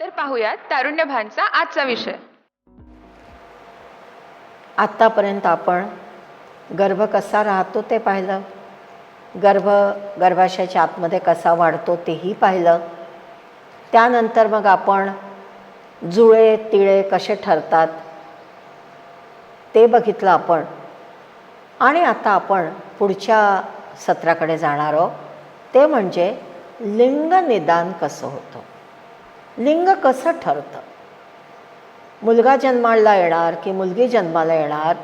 तर पाहूयात तारुण्यभानचा आजचा विषय. आत्तापर्यंत आपण गर्भ कसा राहतो ते पाहिलं. गर्भ गर्भाशयाच्या आतमध्ये कसा वाढतो तेही पाहिलं. त्यानंतर मग आपण जुळे तिळे कसे ठरतात ते बघितलं आपण. आणि आता आपण पुढच्या सत्राकडे जाणार आहोत. ते म्हणजे लिंग निदान कसं होतं. लिंग कसं ठरतं? मुलगा जन्माला येणार की मुलगी जन्माला येणार?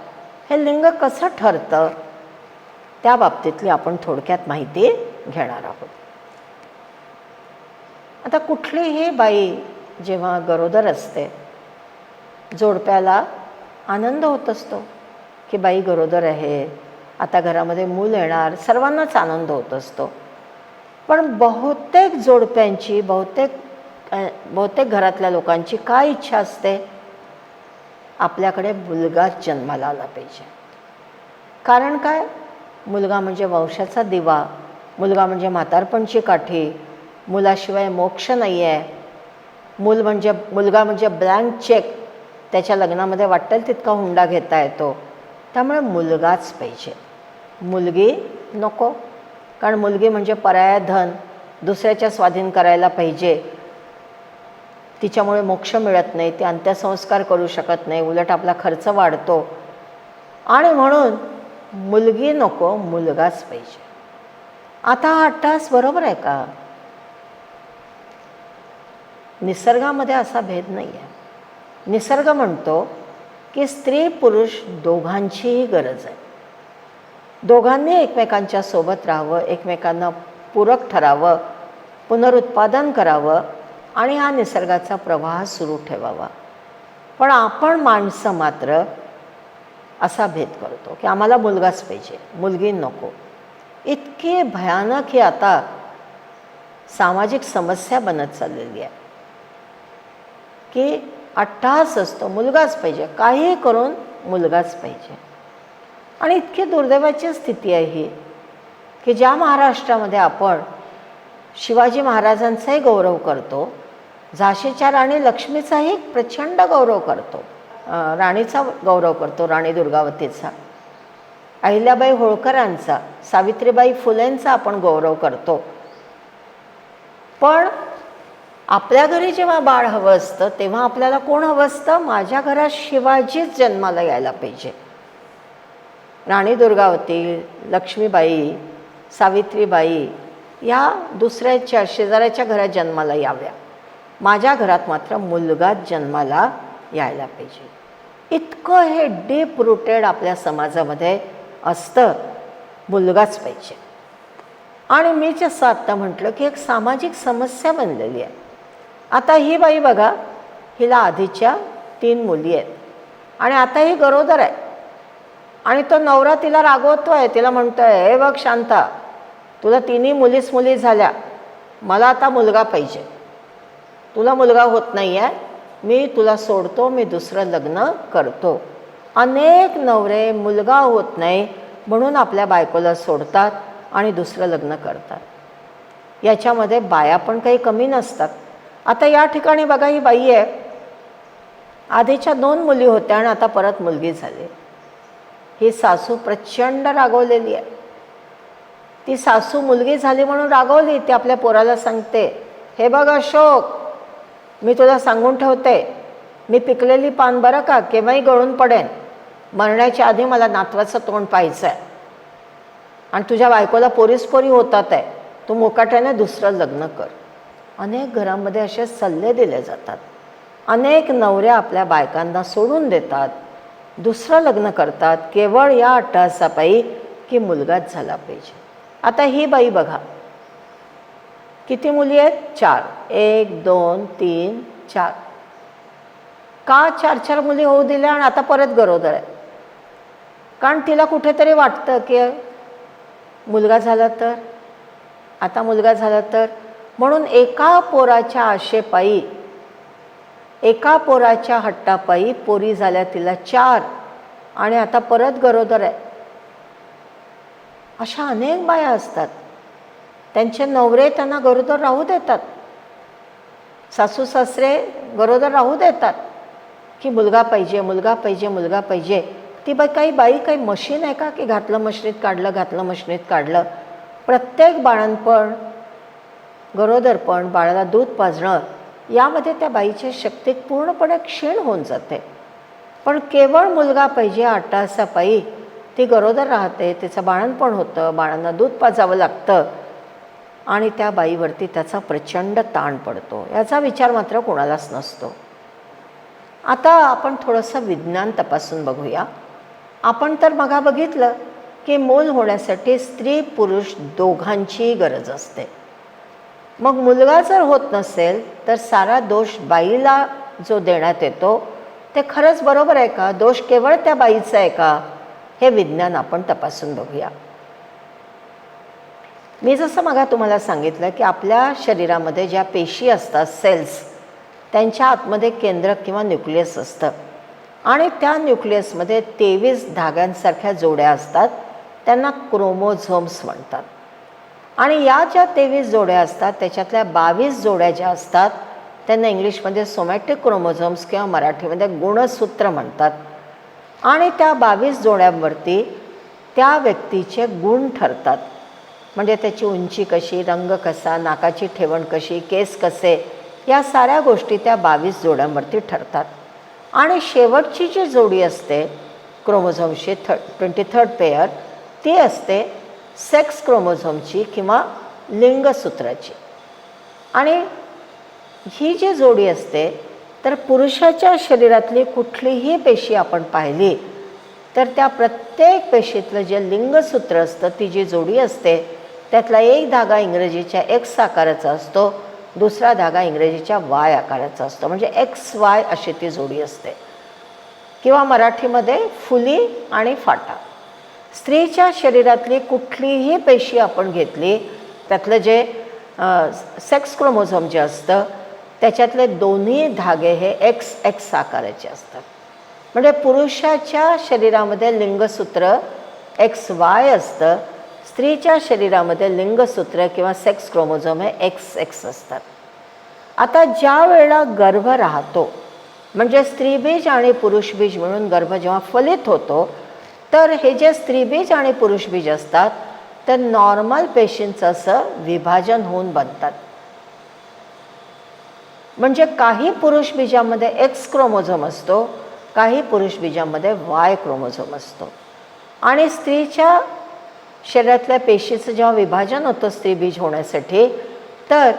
हे लिंग कसं ठरतं? त्या बाबतीतली आपण थोडक्यात माहिती घेणार आहोत. आता कुठलीही बाई जेव्हा गरोदर असते जोडप्याला आनंद होत असतो की बाई गरोदर आहे आता घरामध्ये मूल येणार सर्वांनाच आनंद होत असतो. पण बहुतेक जोडप्यांची बहुतेक बहुतेक घरातल्या लोकांची काय इच्छा असते? आपल्याकडे मुलगा जन्माला आला पाहिजे. कारण काय? मुलगा म्हणजे वंशाचा दिवा मुलगा म्हणजे म्हातारपणची काठी मुलाशिवाय मोक्ष नाही आहे मूल म्हणजे मुलगा म्हणजे ब्लँक चेक त्याच्या लग्नामध्ये वाटेल तितका हुंडा घेता येतो. त्यामुळे मुलगाच पाहिजे. मुलगी नको. कारण मुलगी म्हणजे पर्याय धन दुसऱ्याच्या स्वाधीन करायला पाहिजे. तिच्यामुळे मोक्ष मिळत नाही ती अंत्यसंस्कार करू शकत नाही उलट आपला खर्च वाढतो. आणि म्हणून मुलगी नको मुलगाच पाहिजे. आता हा अट्टास बरोबर आहे का? निसर्गामध्ये असा भेद नाही आहे निसर्ग म्हणतो की स्त्री पुरुष दोघांचीही गरज आहे. दोघांनी एकमेकांच्या सोबत राहावं एकमेकांना पूरक ठरावं पुनरुत्पादन करावं आणि हा निसर्गाचा प्रवाह सुरू ठेवावा. पण आपण माणसं मात्र असा भेद करतो की आम्हाला मुलगाच पाहिजे मुलगी नको. इतके भयानक ही आता सामाजिक समस्या बनत चाललेली आहे. की अट्टास असतो मुलगाच पाहिजे काही करून मुलगाच पाहिजे. आणि इतकी दुर्दैवाची स्थिती आहे ही की ज्या महाराष्ट्रामध्ये आपण शिवाजी महाराजांचाही गौरव करतो झाशीच्या राणी लक्ष्मीचाही प्रचंड गौरव करतो. राणीचा गौरव करतो राणी दुर्गावतीचा. अहिल्याबाई होळकरांचा सावित्रीबाई फुलेंचा आपण गौरव करतो. पण आपल्या घरी जेव्हा बाळ हवं असतं तेव्हा आपल्याला कोण हवं असतं? माझ्या घरात शिवाजीच जन्माला यायला पाहिजे. राणी दुर्गावती लक्ष्मीबाई सावित्रीबाई या दुसऱ्याच्या शेजाऱ्याच्या घरात जन्माला याव्या. माझ्या घरात मात्र मुलगाच जन्माला यायला पाहिजे. इतकं हे डीप रुटेड आपल्या समाजामध्ये असतं मुलगाच पाहिजे. आणि मी जसं आत्ता म्हटलं की एक सामाजिक समस्या बनलेली आहे. आता ही बाई बघा हिला आधीच्या तीन मुली आहेत. आणि आता ही गरोदर आहे. आणि तो नवरा तिला रागवतो आहे तिला म्हणतो आहे हे बघ शांता तुला तिन्ही मुलीच मुली झाल्या. मला आता मुलगा पाहिजे. तुला मुलगा होत नाही आहे मी तुला सोडतो मी दुसरं लग्न करतो. अनेक नवरे मुलगा होत नाही म्हणून आपल्या बायकोला सोडतात आणि दुसरं लग्न करतात. याच्यामध्ये बाया पण काही कमी नसतात. आता या ठिकाणी बघा ही बाई आहे. आधीच्या दोन मुली होत्या आणि आता परत मुलगी झाली. ही सासू प्रचंड रागवलेली आहे. ती सासू मुलगी झाली म्हणून रागवली ती आपल्या पोराला सांगते हे बघ अशोक मी तुला सांगून ठेवते. मी पिकलेली पान बरं का केव्हाही गळून पडेन. मरण्याच्या आधी मला नातवाचं तोंड पाहायचं आहे आणि तुझ्या बायकोला पोरीस पोरी होतात आहे. तू मोकाट्याने दुसरं लग्न कर. अनेक घरामध्ये असे सल्ले दिले जातात. अनेक नवऱ्या आपल्या बायकांना सोडून देतात. दुसरं लग्न करतात. केवळ या अट्टहासापायी की मुलगाच झाला पाहिजे. आता ही बाई बघा. किती मुली आहेत? चार. एक दोन तीन चार. का चार चार मुली होऊ दिल्या आणि आता परत गरोदर आहे कारण तिला कुठेतरी वाटतं की मुलगा झाला तर आता मुलगा झाला तर. म्हणून एका पोराच्या आशेपायी एका पोराच्या हट्टापायी पोरी झाल्या तिला चार आणि आता परत गरोदर आहे अशा अनेक बाया असतात. त्यांचे नवरे त्यांना गरोदर राहू देतात. सासू सासरे गरोदर राहू देतात की मुलगा पाहिजे मुलगा पाहिजे मुलगा पाहिजे. ती बाई काही बाई काही मशीन आहे का की घातलं मशनीत काढलं घातलं मशनीत काढलं? प्रत्येक बाळणपण गरोदरपण बाळाला दूध पाजणं यामध्ये त्या बाईच्या शक्ती पूर्णपणे क्षीण होऊन जाते. पण केवळ मुलगा पाहिजे आठ तासापायी ती गरोदर राहते तिचं बाळणपण होतं बाळांना दूध पाजावं लागतं. आणि त्या बाईवरती त्याचा प्रचंड ताण पडतो. याचा विचार मात्र कोणालाच नसतो. आता आपण थोडंसं विज्ञान तपासून बघूया. आपण तर मगा बघितलं की मूल होण्यासाठी स्त्री पुरुष दोघांचीही गरज असते. मग मुलगा जर होत नसेल तर सारा दोष बाईला जो देण्यात येतो ते खरंच बरोबर आहे का? दोष केवळ त्या बाईचा आहे का? हे विज्ञान आपण तपासून बघूया. मी जसं मागा तुम्हाला सांगितलं की आपल्या शरीरामध्ये ज्या पेशी असतात सेल्स त्यांच्या आतमध्ये केंद्र किंवा न्यूक्लियस असतं. आणि त्या न्यूक्लियसमध्ये तेवीस धाग्यांसारख्या जोड्या असतात त्यांना क्रोमोझोम्स म्हणतात. आणि या ज्या तेवीस जोड्या असतात त्याच्यातल्या बावीस जोड्या ज्या असतात त्यांना इंग्लिशमध्ये सोमॅटिक क्रोमोझोम्स किंवा मराठीमध्ये गुणसूत्र म्हणतात. आणि त्या बावीस जोड्यांवरती त्या व्यक्तीचे गुण ठरतात. म्हणजे त्याची उंची कशी रंग कसा नाकाची ठेवण कशी केस कसे या साऱ्या गोष्टी त्या बावीस जोड्यांवरती ठरतात. आणि शेवटची जी जोडी असते क्रोमोझोमची थ ट्वेंटी थर्ड पेअर ती असते सेक्स क्रोमोझोमची किंवा लिंगसूत्राची. आणि ही जी जोडी असते तर पुरुषाच्या शरीरातली कुठलीही पेशी आपण पाहिली तर त्या प्रत्येक पेशीतलं जे लिंगसूत्र असतं ती जी जोडी असते त्यातला एक धागा इंग्रजीच्या एक्स आकाराचा असतो दुसरा धागा इंग्रजीच्या वाय आकाराचा असतो. म्हणजे एक्स वाय अशी ती जोडी असते. किंवा मराठीमध्ये फुली आणि फाटा. स्त्रीच्या शरीरातली कुठलीही पेशी आपण घेतली त्यातलं जे सेक्स क्रोमोझोम जे असतं त्याच्यातले दोन्ही धागे हे एक्स एक्स आकाराचे असतात. म्हणजे पुरुषाच्या शरीरामध्ये लिंगसूत्र एक्स वाय असतं स्त्रीच्या शरीरामध्ये लिंगसूत्र किंवा सेक्स क्रोमोझोम हे एक्स एक्स असतात. आता ज्या वेळेला गर्भ राहतो म्हणजे स्त्रीबीज आणि पुरुषबीज मिळून गर्भ जेव्हा फलित होतो तर हे जे स्त्रीबीज आणि पुरुषबीज असतात तर नॉर्मल पेशींचं असं विभाजन होऊन बनतात. म्हणजे काही पुरुष बीजामध्ये एक्स क्रोमोझोम असतो काही पुरुष बीजामध्ये वाय क्रोमोझोम असतो. आणि स्त्रीच्या शरीरातल्या पेशीचं जेव्हा विभाजन होतं स्त्रीबीज होण्यासाठी तर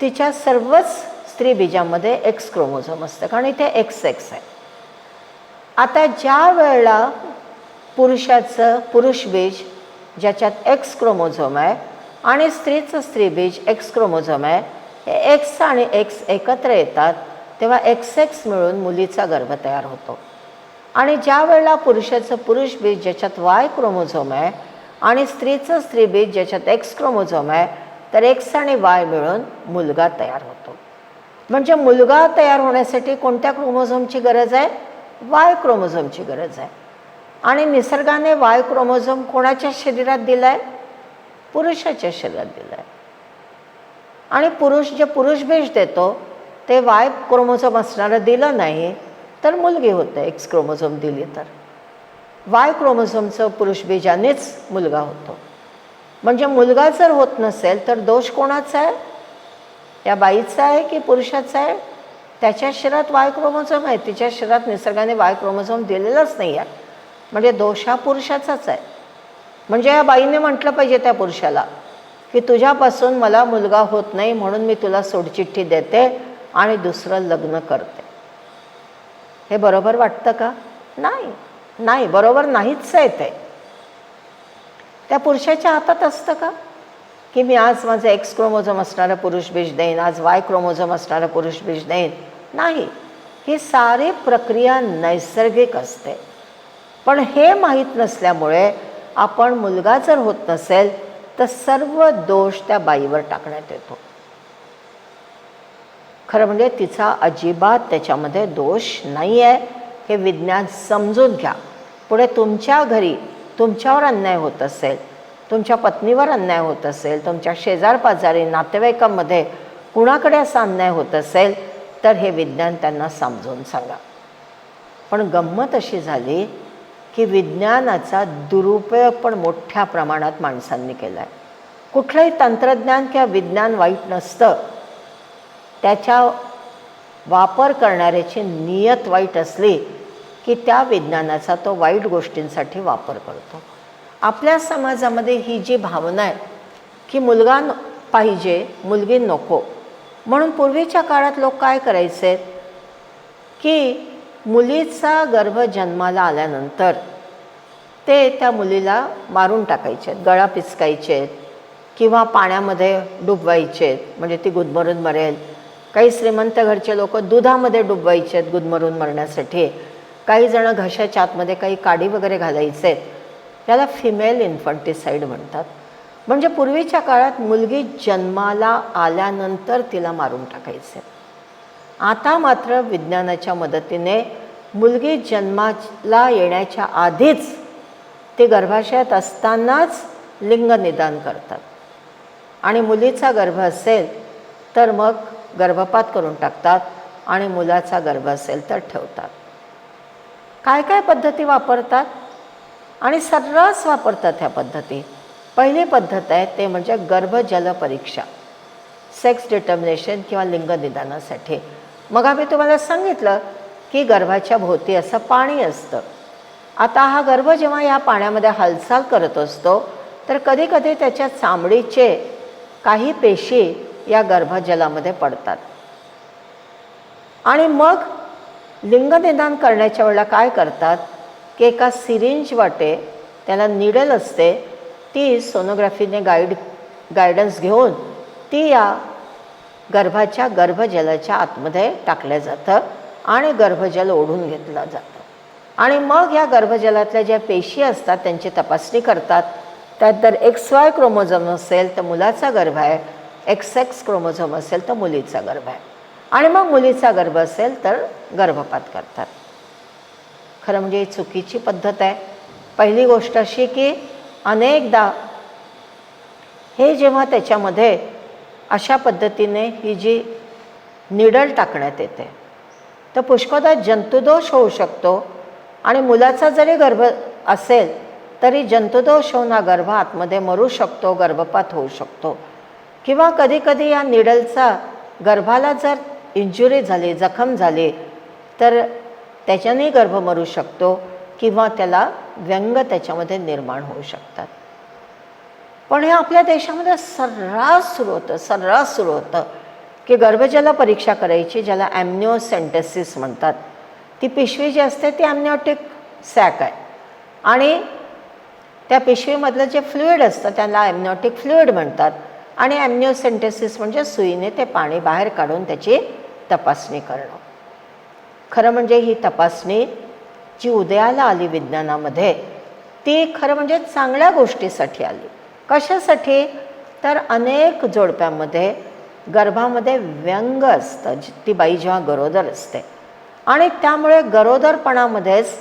तिच्या सर्वच स्त्रीबीजामध्ये एक्स क्रोमोझोम असतं कारण इथे एक्स एक्स आहे. आता ज्या वेळेला पुरुषाचं पुरुष बीज ज्याच्यात एक्स क्रोमोझोम आहे आणि स्त्रीचं स्त्री बीज एक्स क्रोमोझोम आहे हे एक्स आणि एक्स एकत्र येतात तेव्हा एक्स एक्स मिळून मुलीचा गर्भ तयार होतो. आणि ज्या वेळेला पुरुषाचं पुरुष बीज ज्याच्यात वाय क्रोमोझोम आहे आणि स्त्रीचं स्त्री बीज ज्याच्यात एक्स क्रोमोझोम आहे तर एक्स आणि वाय मिळून मुलगा तयार होतो. म्हणजे मुलगा तयार होण्यासाठी कोणत्या क्रोमोझोमची गरज आहे? वाय क्रोमोझोमची गरज आहे. आणि निसर्गाने वाय क्रोमोझोम कोणाच्या शरीरात दिला आहे पुरुषाच्या शरीरात दिला आहे आणि पुरुष जे पुरुष बीज देतो ते वाय क्रोमोझोम असणारं दिलं नाही तर मुलगी होते एक्स क्रोमोझोम दिली तर. वाय क्रोमोझोमचं पुरुष बीजानेच मुलगा होतो. म्हणजे मुलगा जर होत नसेल तर दोष कोणाचा आहे? या बाईचा आहे की पुरुषाचा आहे? त्याच्या शरीरात वाय क्रोमोझोम आहे. तिच्या शरीरात निसर्गाने वाय क्रोमोझोम दिलेलाच नाही आहे. म्हणजे दोष हा पुरुषाचाच आहे. म्हणजे या बाईने म्हटलं पाहिजे त्या पुरुषाला की तुझ्यापासून मला मुलगा होत नाही म्हणून मी तुला सोडचिठ्ठी देते आणि दुसरं लग्न करते. हे बरोबर वाटतं का? नाही. नाही बरोबर नाहीच आहे ते. त्या पुरुषाच्या हातात असतं का? की मी आज माझं एक्स क्रोमोझोम असणारं पुरुष बीज देईन आज वाय क्रोमोझोम असणारं पुरुष बीज देईन. नाही ही सारी प्रक्रिया नैसर्गिक असते. पण हे माहीत नसल्यामुळे आपण मुलगा जर होत नसेल तर सर्व दोष त्या बाईवर टाकण्यात येतो. खरं म्हणजे तिचा अजिबात त्याच्यामध्ये दोष नाही आहे हे विज्ञान समजून घ्या. पुढे तुमच्या घरी तुमच्यावर अन्याय होत असेल तुमच्या पत्नीवर अन्याय होत असेल तुमच्या शेजारपाजारी नातेवाईकांमध्ये कुणाकडे असा अन्याय होत असेल तर हे विज्ञान त्यांना समजून सांगा. पण गंमत अशी झाली की विज्ञानाचा दुरुपयोग पण मोठ्या प्रमाणात माणसांनी केला आहे कुठलंही तंत्रज्ञान किंवा विज्ञान वाईट नसतं. त्याच्या वापर करणाऱ्याची नियत वाईट असली की त्या विज्ञानाचा तो वाईट गोष्टींसाठी वापर करतो. आपल्या समाजामध्ये ही जी भावना आहे की मुलगा न पाहिजे मुलगी नको. म्हणून पूर्वीच्या काळात लोक काय करायचे? की मुलीचा गर्भ जन्माला आल्यानंतर ते त्या मुलीला मारून टाकायचे गळा पिचकायचे किंवा पाण्यामध्ये डुबवायचे म्हणजे ती गुदमरून मरेल. काही श्रीमंत घरचे लोक दुधामध्ये डुबवायचे गुदमरून मरण्यासाठी. काही जणं घशाच्या आतमध्ये काही काडी वगैरे घालायचे. आहेत त्याला फिमेल इन्फंटिसाईड म्हणतात. म्हणजे पूर्वीच्या काळात मुलगी जन्माला आल्यानंतर तिला मारून टाकायचे. आता मात्र विज्ञानाच्या मदतीने मुलगी जन्माला येण्याच्या आधीच ते गर्भाशयात असतानाच लिंग निदान करतात. आणि मुलीचा गर्भ असेल तर मग गर्भपात करून टाकतात आणि मुलाचा गर्भ असेल तर ठेवतात. काय काय पद्धती वापरतात? आणि सर्रास वापरतात ह्या पद्धती. पहिली पद्धत आहे ते म्हणजे गर्भजल परीक्षा. सेक्स डिटर्मिनेशन किंवा लिंगनिदानासाठी मग आम्ही तुम्हाला सांगितलं की गर्भाच्या भोवती असं पाणी असतं. आता हा गर्भ जेव्हा या पाण्यामध्ये हालचाल करत असतो तर कधीकधी त्याच्या चामडीचे काही पेशी या गर्भजलामध्ये पडतात. आणि मग लिंगनिदान करण्याच्या वेळेला काय करतात? की एका सिरिंज वाटे त्याला निडल असते ती सोनोग्राफीने गाईड गायडन्स घेऊन ती या गर्भाच्या गर्भजलाच्या आतमध्ये टाकलं जातं आणि गर्भजल ओढून घेतलं जातं. आणि मग ह्या गर्भजलातल्या ज्या पेशी असतात त्यांची तपासणी करतात. त्यात जर एक्स वाय क्रोमोझोम असेल तर मुलाचा गर्भ आहे. एक्स एक्स क्रोमोझोम असेल तर मुलीचा गर्भ आहे. आणि मग मुलीचा गर्भ असेल तर गर्भपात करतात. खरं म्हणजे ही चुकीची पद्धत आहे. पहिली गोष्ट अशी की अनेकदा हे जेव्हा त्याच्यामध्ये अशा पद्धतीने ही जी निडल टाकण्यात येते तर पुष्कदा जंतुदोष होऊ शकतो आणि मुलाचा जरी गर्भ असेल तरी जंतुदोष होऊन हा गर्भ आतमध्ये मरू शकतो गर्भपात होऊ शकतो. किंवा कधीकधी या निडलचा गर्भाला जर इंजुरी झाले जखम झाले तर त्याच्याने गर्भ मरू शकतो किंवा त्याला व्यंग त्याच्यामध्ये निर्माण होऊ शकतात. पण हे आपल्या देशामध्ये सर्रास सुरू होतं सर्रास सुरू होतं की गर्भजला परीक्षा करायची ज्याला ॲम्निओसेंटेसिस म्हणतात. ती पिशवी जी असते ती ॲम्निओटिक सॅक आहे. आणि त्या पिशवीमधलं जे फ्लुईड असतं त्याला ॲम्निओटिक फ्लुईड म्हणतात. आणि ॲम्निओसेंटेसिस म्हणजे सुईने ते पाणी बाहेर काढून त्याची तपासणी करणं. खरं म्हणजे ही तपासणी जी उदयाला आली विज्ञानामध्ये ती खरं म्हणजे चांगल्या गोष्टीसाठी आली. कशासाठी? तर अनेक जोडप्यामध्ये गर्भामध्ये व्यंग असतं. जी- ती बाई जेव्हा गरोदर असते. आणि त्यामुळे गरोदरपणामध्येच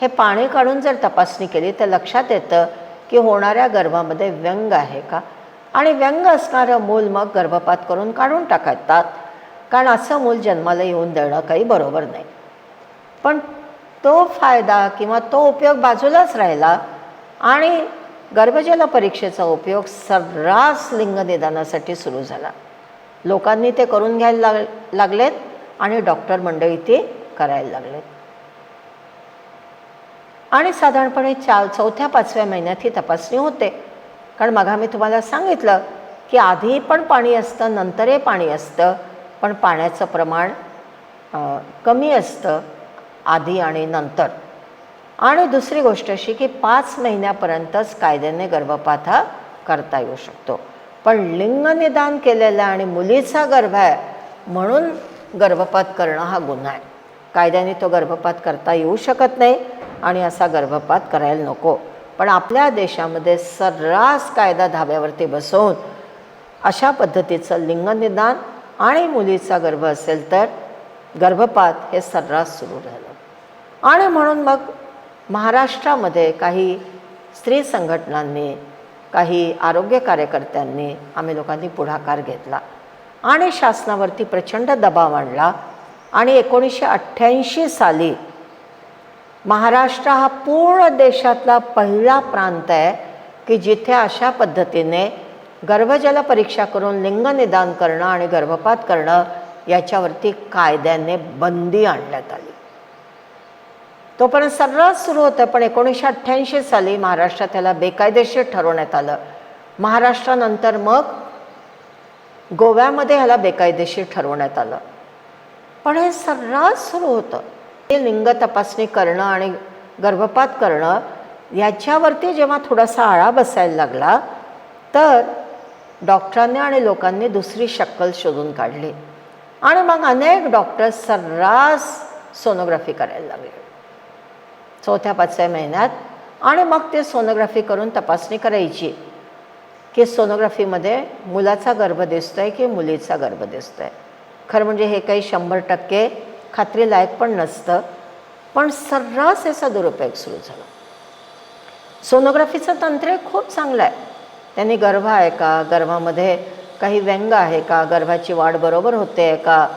हे पाणी काढून जर तपासणी केली तर लक्षात येतं की होणाऱ्या गर्भामध्ये व्यंग आहे का? आणि व्यंग असणारं मूल मग गर्भपात करून काढून टाकतात. कारण असं मूल जन्माला येऊन देणं काही बरोबर नाही. पण तो फायदा किंवा तो उपयोग बाजूलाच राहिला आणि गर्भजल परीक्षेचा उपयोग सर्रास लिंगनिदानासाठी सुरू झाला. लोकांनी ते करून घ्यायला लाग लागलेत आणि डॉक्टर मंडळी ते करायला लागलेत. आणि साधारणपणे चार चौथ्या पाचव्या महिन्यात ही तपासणी होते. कारण मग आम्ही तुम्हाला सांगितलं की आधी पण पाणी असतं नंतरही पाणी असतं. पण पाण्याचं प्रमाण कमी असतं आधी आणि नंतर. आणि दुसरी गोष्ट अशी की पाच महिन्यापर्यंतच कायद्याने गर्भपात हा करता येऊ शकतो. पण लिंगनिदान केलेलं आहे आणि मुलीचा गर्भ आहे म्हणून गर्भपात करणं हा गुन्हा आहे. कायद्याने तो गर्भपात करता येऊ शकत नाही आणि असा गर्भपात करायला नको. पण आपल्या देशामध्ये सर्रास कायदा धाब्यावरती बसवून अशा पद्धतीचं लिंगनिदान आणि मुलीचा गर्भ असेल तर गर्भपात हे सर्रास सुरू राहिलं. आणि म्हणून मग महाराष्ट्रामध्ये काही स्त्री संघटनांनी काही आरोग्य कार्यकर्त्यांनी आम्ही लोकांनी पुढाकार घेतला. आणि शासनावरती प्रचंड दबाव आणला. आणि एकोणीसशे अठ्ठ्याऐंशी साली महाराष्ट्र हा पूर्ण देशातला पहिला प्रांत आहे की जिथे अशा पद्धतीने गर्भजल परीक्षा करून लिंग निदान करणं आणि गर्भपात करणं याच्यावरती कायद्याने बंदी आणण्यात आली. तोपर्यंत सर्रास सुरू होतं पण एकोणीसशे अठ्ठ्याऐंशी साली महाराष्ट्रात त्याला बेकायदेशीर ठरवण्यात आलं. महाराष्ट्रानंतर मग गोव्यामध्ये ह्याला बेकायदेशीर ठरवण्यात आलं. पण हे सर्रास सुरू होतं. हे लिंग तपासणी करणं आणि गर्भपात करणं याच्यावरती जेव्हा थोडासा आळा बसायला लागला तर डॉक्टरांनी आणि लोकांनी दुसरी शक्कल शोधून काढली. आणि मग अनेक डॉक्टर सर्रास सोनोग्राफी करायला लागले. चौथ्या पाचव्या महिन्यात. आणि मग ते सोनोग्राफी करून तपासणी करायची की सोनोग्राफीमध्ये मुलाचा गर्भ दिसतो आहे की मुलीचा गर्भ दिसतो आहे खरं म्हणजे हे काही शंभर टक्के खात्रीलायक पण नसतं. पण सर्रास याचा दुरुपयोग सुरू झाला. सोनोग्राफीचं तंत्र खूप चांगलं आहे. त्यांनी गर्भ आहे का? गर्भामध्ये काही व्यंग आहे का? गर्भाची वाढ बरोबर होते आहे का?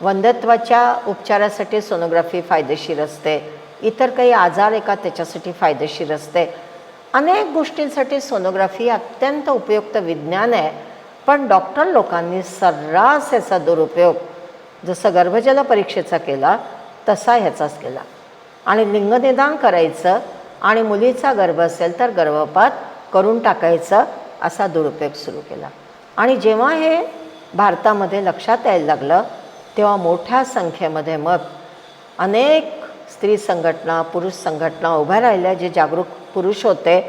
वंदत्वाच्या उपचारासाठी सोनोग्राफी फायदेशीर असते. इतर काही आजार आहे का? त्याच्यासाठी फायदेशीर असते. अनेक गोष्टींसाठी सोनोग्राफी अत्यंत उपयुक्त विज्ञान आहे. पण डॉक्टर लोकांनी सर्रास याचा दुरुपयोग जसं गर्भजल परीक्षेचा केला तसा ह्याचाच केला. आणि लिंगनिदान करायचं आणि मुलीचा गर्भ असेल तर गर्भपात करून टाकायचं. असा दुरुपयोग सुरू केला. आणि जेव्हा हे भारतामध्ये लक्षात यायला लागलं तेव्हा मोठ्या संख्येमध्ये मग अनेक स्त्री संघटना पुरुष संघटना उभ्या राहिल्या जे जागरूक पुरुष होते.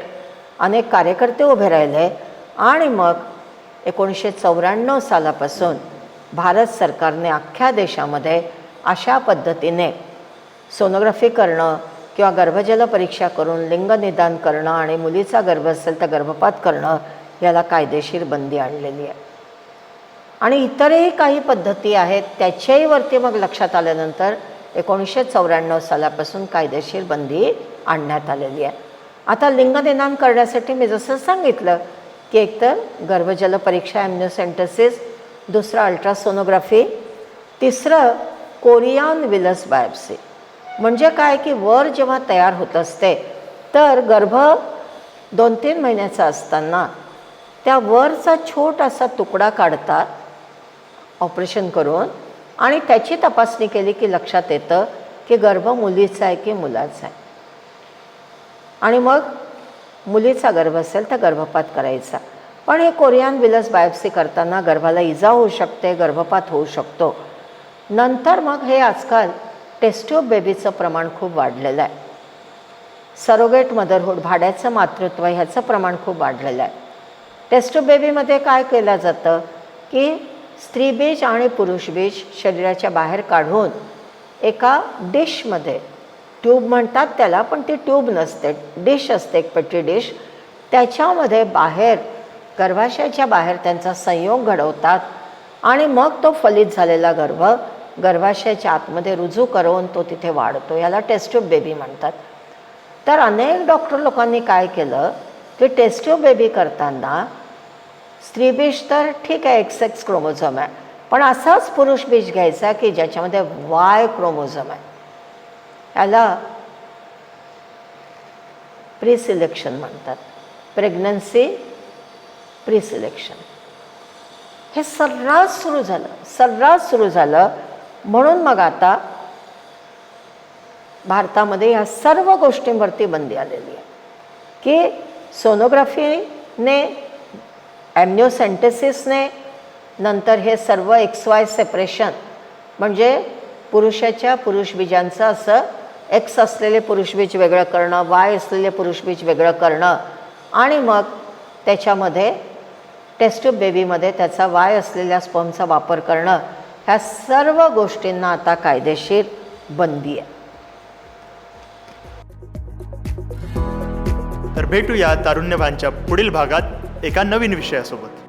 अनेक कार्यकर्ते उभे राहिले आणि मग एकोणीसशे चौऱ्याण्णव सालापासून भारत सरकारने अख्ख्या देशामध्ये अशा पद्धतीने सोनोग्राफी करणं किंवा गर्भजल परीक्षा करून लिंग निदान करणं आणि मुलीचा गर्भ असेल तर गर्भपात करणं याला कायदेशीर बंदी आणलेली आहे. आणि इतरही काही पद्धती आहेत त्याच्याही वरती मग लक्षात आल्यानंतर एकोणीसशे चौऱ्याण्णव सालापासून कायदेशीर बंदी आणण्यात आलेली आहे. आता लिंगनिदान करण्यासाठी मी जसं सांगितलं की एकतर गर्भजल परीक्षा ॲम्न्युसेंटसिस दुसरं अल्ट्रासोनोग्राफी तिसरं कोरियान विलस बायोप्सी. म्हणजे काय की वर जेव्हा तयार होत असते तर गर्भ दोन तीन महिन्याचा असताना त्या वरचा छोटासा तुकडा काढतात ऑपरेशन करून आणि त्याची तपासणी केली की लक्षात येतं की गर्भ मुलीचा आहे की मुलाचा आहे. आणि मग मुलीचा गर्भ असेल तर गर्भपात करायचा. पण हे कोरियन विलस बायोप्सी करताना गर्भाला इजा होऊ शकते गर्भपात होऊ शकतो. नंतर मग हे आजकाल टेस्ट्यूब बेबीचं प्रमाण खूप वाढलेलं आहे. सरोगेट मदरहूड भाड्याचं मातृत्व ह्याचं प्रमाण खूप वाढलेलं आहे. टेस्ट्यूब बेबीमध्ये काय केलं जातं की स्त्री बीज आणि पुरुष बीज शरीराच्या बाहेर काढून एका डिशमध्ये ट्यूब म्हणतात त्याला पण ती ट्यूब नसते डिश असते एक पेटी डिश. त्याच्यामध्ये बाहेर गर्भाशयाच्या बाहेर त्यांचा संयोग घडवतात आणि मग तो फलित झालेला गर्भ गर्भाशयाच्या आतमध्ये रुजू करून तो तिथे वाढतो. याला टेस्ट्यूब बेबी म्हणतात. तर अनेक डॉक्टर लोकांनी काय केलं की टेस्ट्यूब बेबी करताना स्त्री बीज तर ठीक आहे एक्सेक्स क्रोमोझोम आहे. पण असाच पुरुष बीज घ्यायचा की ज्याच्यामध्ये वाय क्रोमोझोम आहे. याला प्रिसिलेक्शन म्हणतात. प्रेग्नन्सी प्रिसिलेक्शन हे सर्रास सुरू झालं सर्रास सुरू झालं. म्हणून मग आता भारतामध्ये ह्या सर्व गोष्टींवरती बंदी आलेली आहे. की सोनोग्राफीने ॲम्निओसेंटेसिसने नंतर हे सर्व एक्स वाय सेपरेशन म्हणजे पुरुषाच्या पुरुष बीजांचं असं एक्स असलेले पुरुष बीज वेगळं करणं वाय असलेले पुरुष बीज वेगळं करणं आणि मग त्याच्यामध्ये टेस्ट्यूब बेबीमध्ये त्याचा वाय असलेल्या स्पमचा वापर करणं ह्या सर्व गोष्टींना आता कायदेशीर बंदी आहे. तर भेटूया तारुण्यवांच्या पुढील भागात. एका नवीन विषयासोबत.